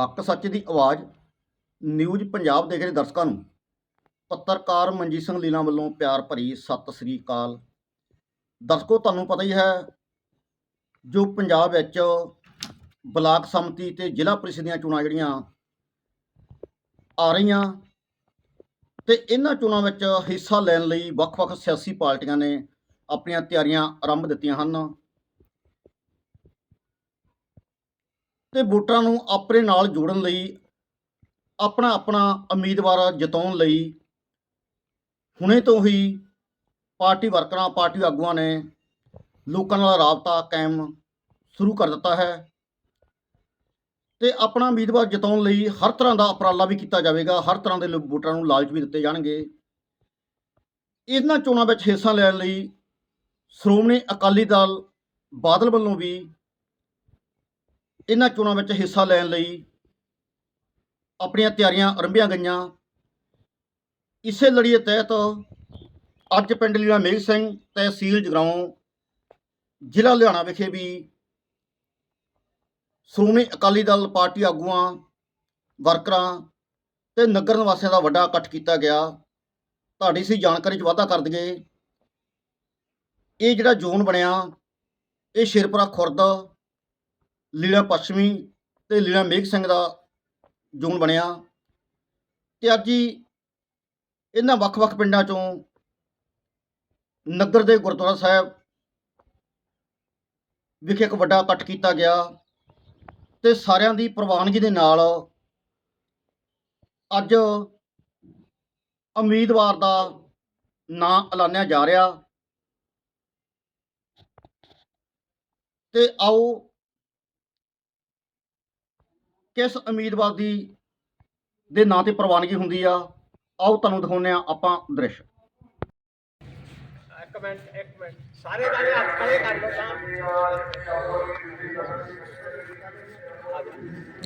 ਹੱਕ ਸੱਚ ਦੀ ਆਵਾਜ਼ ਨਿਊਜ਼ ਪੰਜਾਬ ਦੇਖ ਰਹੇ ਦਰਸ਼ਕਾਂ ਨੂੰ। ਪੱਤਰਕਾਰ ਮਨਜੀਤ ਸਿੰਘ ਲੀਲਾ ਵੱਲੋਂ ਪਿਆਰ ਭਰੀ ਸਤਿ ਸ੍ਰੀ ਅਕਾਲ। ਦਰਸ਼ਕੋ, ਤੁਹਾਨੂੰ ਪਤਾ ਹੀ ਹੈ ਜੋ ਪੰਜਾਬ ਵਿੱਚ ਬਲਾਕ ਸੰਮਤੀ ਤੇ ਜ਼ਿਲ੍ਹਾ ਪ੍ਰੀਸ਼ਦ ਦੀਆਂ ਚੋਣਾਂ ਜਿਹੜੀਆਂ ਆ ਰਹੀਆਂ ਤੇ ਇਹਨਾਂ ਚੋਣਾਂ ਵਿੱਚ ਹਿੱਸਾ ਲੈਣ ਲਈ ਵੱਖ-ਵੱਖ ਸਿਆਸੀ ਪਾਰਟੀਆਂ ਨੇ ਆਪਣੀਆਂ ਤਿਆਰੀਆਂ ਆਰੰਭ ਦਿੱਤੀਆਂ ਹਨ। ਤੇ ਵੋਟਰਾਂ ਨੂੰ ਆਪਣੇ ਨਾਲ ਜੋੜਨ ਲਈ, ਆਪਣਾ ਆਪਣਾ ਉਮੀਦਵਾਰ ਜਿਤਾਉਣ ਲਈ ਹੁਣੇ ਤੋਂ ਹੀ ਪਾਰਟੀ ਵਰਕਰਾਂ, ਪਾਰਟੀ ਆਗੂਆਂ ਨੇ ਲੋਕਾਂ ਨਾਲ ਰਾਬਤਾ ਕਾਇਮ ਸ਼ੁਰੂ ਕਰ ਦਿੱਤਾ ਹੈ ਤੇ ਆਪਣਾ ਉਮੀਦਵਾਰ ਜਿਤਾਉਣ ਲਈ ਹਰ ਤਰ੍ਹਾਂ ਦਾ ਉਪਰਾਲਾ ਵੀ ਕੀਤਾ ਜਾਵੇਗਾ, ਹਰ ਤਰ੍ਹਾਂ ਦੇ ਲੋ- ਵੋਟਰਾਂ ਨੂੰ ਲਾਲਚ ਵੀ ਦਿੱਤੇ ਜਾਣਗੇ। ਇਹਨਾਂ ਚੋਣਾਂ ਵਿੱਚ ਹਿੱਸਾ ਲੈਣ ਲਈ ਸ਼੍ਰੋਮਣੀ ਅਕਾਲੀ ਦਲ ਬਾਦਲ ਵੱਲੋਂ ਵੀ ਇਹਨਾਂ ਚੋਣਾਂ ਵਿੱਚ ਹਿੱਸਾ ਲੈਣ ਲਈ ਆਪਣੀਆਂ ਤਿਆਰੀਆਂ ਆਰੰਭੀਆਂ ਗਈਆਂ। ਇਸੇ ਲੜੀ ਦੇ ਤਹਿਤ ਅੱਜ ਪਿੰਡ ਲੀਲਾ ਮੇਘ ਸਿੰਘ ਤਹਿਸੀਲ ਜਗਰਾਉਂ, ਜ਼ਿਲ੍ਹਾ ਲੁਧਿਆਣਾ ਵਿਖੇ ਵੀ ਸ਼੍ਰੋਮਣੀ ਅਕਾਲੀ ਦਲ ਪਾਰਟੀ ਆਗੂਆਂ, ਵਰਕਰਾਂ ਤੇ ਨਗਰ ਨਿਵਾਸੀਆਂ ਦਾ ਵੱਡਾ ਇਕੱਠ ਕੀਤਾ ਗਿਆ। ਤੁਹਾਡੀ ਸੀ ਜਾਣਕਾਰੀ 'ਚ ਵਾਧਾ ਕਰ ਦਈਏ। ਇਹ ਜਿਹੜਾ ਜ਼ੋਨ ਬਣਿਆ, ਇਹ ਸ਼ੇਰਪੁਰਾ ਖੁਰਦ ਲੀਲਾ ਪੱਛਮੀ ਤੇ ਲੀਲਾ ਮੇਘ ਸਿੰਘ ਦਾ ਜ਼ੋਨ ਬਣਿਆ ਤੇ ਅੱਜ ਹੀ ਇਹਨਾਂ ਵੱਖ-ਵੱਖ ਪਿੰਡਾਂ ਚੋਂ ਨਗਰ ਦੇ ਗੁਰਦੁਆਰਾ ਸਾਹਿਬ ਵਿਖੇ ਇੱਕ ਵੱਡਾ ਇਕੱਠ ਕੀਤਾ ਗਿਆ ਤੇ ਸਾਰਿਆਂ ਦੀ ਪ੍ਰਵਾਨਗੀ ਦੇ ਨਾਲ ਅੱਜ ਉਮੀਦਵਾਰ ਦਾ ਨਾਂ ਐਲਾਨਿਆ ਜਾ ਰਿਹਾ ਤੇ ਆਓ ਕਿਸ ਉਮੀਦਵਾਰ ਦੀ ਦੇ ਨਾਂ ਤੇ ਪ੍ਰਵਾਨਗੀ ਹੁੰਦੀ ਆ? ਆਓ ਤੁਹਾਨੂੰ ਦਿਖਾਉਂਦੇ ਆ ਆਪਾਂ ਦ੍ਰਿਸ਼। ਇੱਕ ਮਿੰਟ ਇੱਕ ਮਿੰਟ। ਸਾਰੇ ਜਾਣੇ ਹੱਥ ਖੜੇ ਕਰ ਲਓ ਤਾਂ।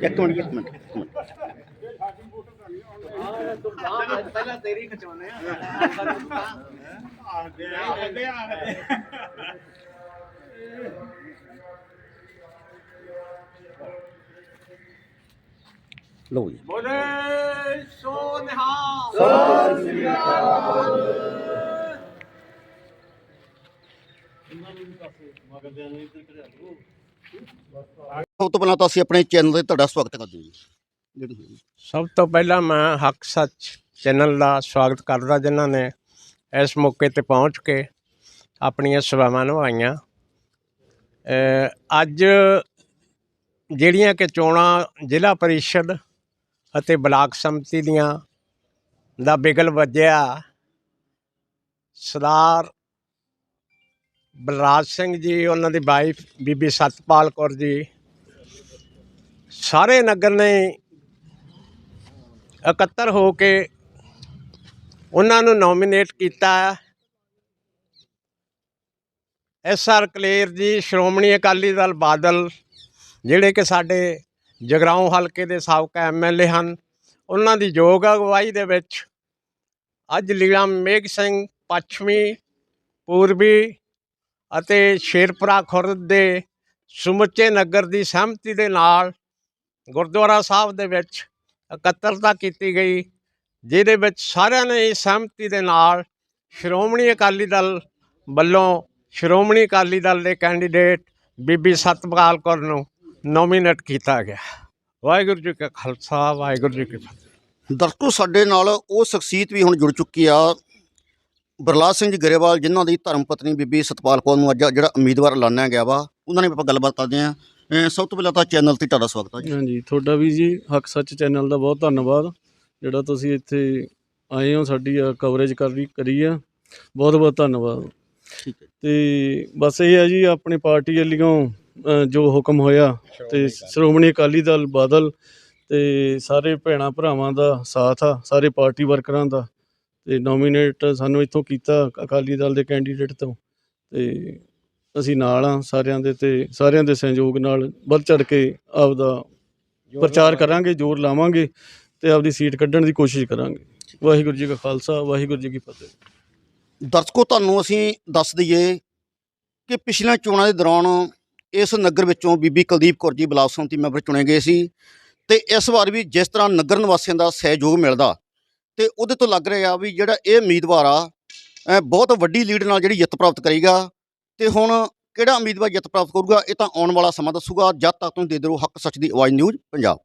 ਇੱਕ ਮਿੰਟ ਇੱਕ ਮਿੰਟ ਇੱਕ ਮਿੰਟ। ਹਾਂ ਤੂੰ ਬਾਹਰ ਪਹਿਲਾਂ ਤੇਰੀ ਖਿਚਵਾਉਣੇ ਆ। ਆਦੇ ਆਦੇ ਲਓ ਜੀ। ਬੋਲੇ ਸੋ ਨਿਹਾਲ। ਸਭ ਤੋਂ ਪਹਿਲਾਂ ਤਾਂ ਅਸੀਂ ਆਪਣੇ ਚੈਨਲ ਤੇ ਤੁਹਾਡਾ ਸਵਾਗਤ ਕਰਦੇ ਹਾਂ ਜੀ। ਜਿਹੜੀ ਸਭ ਤੋਂ ਪਹਿਲਾਂ ਮੈਂ ਹੱਕ ਸੱਚ ਚੈਨਲ ਦਾ ਸਵਾਗਤ ਕਰਦਾ ਜਿਨ੍ਹਾਂ ਨੇ ਇਸ ਮੌਕੇ ਤੇ ਪਹੁੰਚ ਕੇ ਆਪਣੀਆਂ ਸੇਵਾਵਾਂ ਨਿਭਾਈਆਂ। ਅੱਜ ਜਿਹੜੀਆਂ ਕਿ ਚੋਣਾਂ ਜ਼ਿਲ੍ਹਾ ਪਰਿਸ਼ਦ ਅਤੇ ਬਲਾਕ ਸੰਮਤੀ ਦੀਆਂ ਦਾ ਬਿਗਲ ਵੱਜਿਆ। ਸਰਦਾਰ ਬਲਰਾਜ ਸਿੰਘ ਜੀ, ਉਹਨਾਂ ਦੀ ਵਾਈਫ ਬੀਬੀ ਸਤਪਾਲ ਕੌਰ ਜੀ, ਸਾਰੇ ਨਗਰ ਨੇ ਇਕੱਤਰ ਹੋ ਕੇ ਉਹਨਾਂ ਨੂੰ ਨੋਮੀਨੇਟ ਕੀਤਾ। ਐਸ ਆਰ ਕਲੇਰ ਜੀ, ਸ਼੍ਰੋਮਣੀ ਅਕਾਲੀ ਦਲ ਬਾਦਲ, ਜਿਹੜੇ ਕਿ ਸਾਡੇ ਜਗਰਾਉਂ ਹਲਕੇ ਦੇ ਸਾਬਕਾ ਐਮਐਲਏ ਹਨ। ਉਹਨਾਂ ਦੀ ਯੋਗ ਅਗਵਾਈ ਦੇ ਵਿੱਚ ਅੱਜ ਲੀਲਾ ਮੇਘ ਸਿੰਘ ਪੱਛਮੀ, ਪੂਰਬੀ ਅਤੇ ਸ਼ੇਰਪੁਰਾ ਖੁਰਦ ਦੇ ਸਮੁੱਚੇ ਨਗਰ ਦੀ ਸਹਿਮਤੀ ਦੇ ਨਾਲ ਗੁਰਦੁਆਰਾ ਸਾਹਿਬ ਦੇ ਵਿੱਚ ਇਕੱਤਰਤਾ ਕੀਤੀ ਗਈ, ਜਿਹਦੇ ਵਿੱਚ ਸਾਰਿਆਂ ਨੇ ਸਹਿਮਤੀ ਦੇ ਨਾਲ ਸ਼੍ਰੋਮਣੀ ਅਕਾਲੀ ਦਲ ਵੱਲੋਂ ਸ਼੍ਰੋਮਣੀ ਅਕਾਲੀ ਦਲ ਦੇ ਕੈਂਡੀਡੇਟ ਬੀਬੀ ਸਤਪਾਲ ਕੌਰ ਨੂੰ ਨੋਮੀਨੇਟ ਕੀਤਾ ਗਿਆ। ਵਾਹਿਗੁਰੂ ਜੀ ਕਾ ਖਾਲਸਾ ਵਾਹਿਗੁਰੂ ਜੀ ਕੀ ਫਤਿਹ। ਦਰਸ਼ਕੋ ਸਾਡੇ ਨਾਲ ਉਹ ਸ਼ਖਸੀਅਤ ਵੀ ਹੁਣ ਜੁੜ ਚੁੱਕੀ ਆ ਬਰਲਾਦ ਸਿੰਘ ਜੀ ਗਰੇਵਾਲ ਜਿਨ੍ਹਾਂ ਦੀ ਧਰਮ ਪਤਨੀ ਬੀਬੀ ਸਤਪਾਲ ਕੌਰ ਨੂੰ ਅੱਜ ਜਿਹੜਾ ਉਮੀਦਵਾਰ ਐਲਾਨਿਆ ਗਿਆ ਵਾ ਉਹਨਾਂ ਨੇ ਆਪਾਂ ਗੱਲਬਾਤ ਕਰਦੇ ਆ ਸਭ ਤੋਂ ਪਹਿਲਾਂ ਤਾਂ ਚੈਨਲ ਤੇ ਤੁਹਾਡਾ ਸਵਾਗਤ ਹੈ ਜੀ। ਹਾਂਜੀ ਤੁਹਾਡਾ ਵੀ ਜੀ ਹੱਕ ਸੱਚ ਚੈਨਲ ਦਾ ਬਹੁਤ ਧੰਨਵਾਦ। ਜਿਹੜਾ ਤੁਸੀਂ ਇੱਥੇ ਆਏ ਹੋ ਸਾਡੀ ਕਵਰੇਜ ਕਰੀ ਕਰੀ ਆ ਬਹੁਤ ਬਹੁਤ ਧੰਨਵਾਦ। ਠੀਕ ਹੈ ਤੇ ਬਸ ਇਹ ਹੈ ਜੀ ਆਪਣੀ ਪਾਰਟੀ ਵੱਲੋਂ ਜੋ ਹੁਕਮ ਹੋਇਆ ਤੇ ਸ਼੍ਰੋਮਣੀ ਅਕਾਲੀ ਦਲ ਬਾਦਲ ਤੇ ਸਾਰੇ ਭੈਣਾਂ ਭਰਾਵਾਂ ਦਾ ਸਾਥ ਆ ਸਾਰੇ ਪਾਰਟੀ ਵਰਕਰਾਂ ਦਾ ਤੇ ਨੋਮੀਨੇਟ ਸਾਨੂੰ ਇੱਥੋਂ ਕੀਤਾ ਅਕਾਲੀ ਦਲ ਦੇ ਕੈਂਡੀਡੇਟ ਤੋਂ ਤੇ ਅਸੀਂ ਨਾਲ ਆ ਸਾਰਿਆਂ ਦੇ ਤੇ ਸਾਰਿਆਂ ਦੇ ਸਹਿਯੋਗ ਨਾਲ ਵੱਧ ਚੜ ਕੇ ਆਪਦਾ ਪ੍ਰਚਾਰ ਕਰਾਂਗੇ ਜ਼ੋਰ ਲਾਵਾਂਗੇ ਤੇ ਆਪਦੀ ਸੀਟ ਕੱਢਣ ਦੀ ਕੋਸ਼ਿਸ਼ ਕਰਾਂਗੇ। ਵਾਹਿਗੁਰੂ ਜੀ ਕਾ ਖਾਲਸਾ ਵਾਹਿਗੁਰੂ ਜੀ ਕੀ ਫਤਿਹ। ਦਰਸ਼ਕੋ ਤੁਹਾਨੂੰ ਅਸੀਂ ਦੱਸ ਦਈਏ ਕਿ ਪਿਛਲੀਆਂ ਚੋਣਾਂ ਦੇ ਦੌਰਾਨ ਇਸ ਨਗਰ ਵਿੱਚੋਂ ਬੀਬੀ ਕੁਲਦੀਪ ਕੌਰ ਜੀ ਬਲਾਕ ਸੰਮਤੀ ਮੈਂਬਰ ਚੁਣੇ ਗਏ ਸੀ ਤੇ ਇਸ ਵਾਰ ਵੀ ਜਿਸ ਤਰ੍ਹਾਂ ਨਗਰ ਨਿਵਾਸੀਆਂ ਦਾ ਸਹਿਯੋਗ ਮਿਲਦਾ ਤੇ ਉਹਦੇ ਤੋਂ ਲੱਗ ਰਿਹਾ ਵੀ ਜਿਹੜਾ ਇਹ ਉਮੀਦਵਾਰ ਆ ਬਹੁਤ ਵੱਡੀ ਲੀਡ ਨਾਲ ਜਿਹੜੀ ਜਿੱਤ ਪ੍ਰਾਪਤ ਕਰੇਗਾ ਤੇ ਹੁਣ ਕਿਹੜਾ ਉਮੀਦਵਾਰ ਜਿੱਤ ਪ੍ਰਾਪਤ ਕਰੂਗਾ ਇਹ ਤਾਂ ਆਉਣ ਵਾਲਾ ਸਮਾਂ ਦੱਸੂਗਾ। ਜਦ ਤੱਕ ਤੁਸੀਂ ਦੇ ਰਹੋ ਹੱਕ ਸੱਚ ਦੀ ਆਵਾਜ਼ ਨਿਊਜ਼ ਪੰਜਾਬ।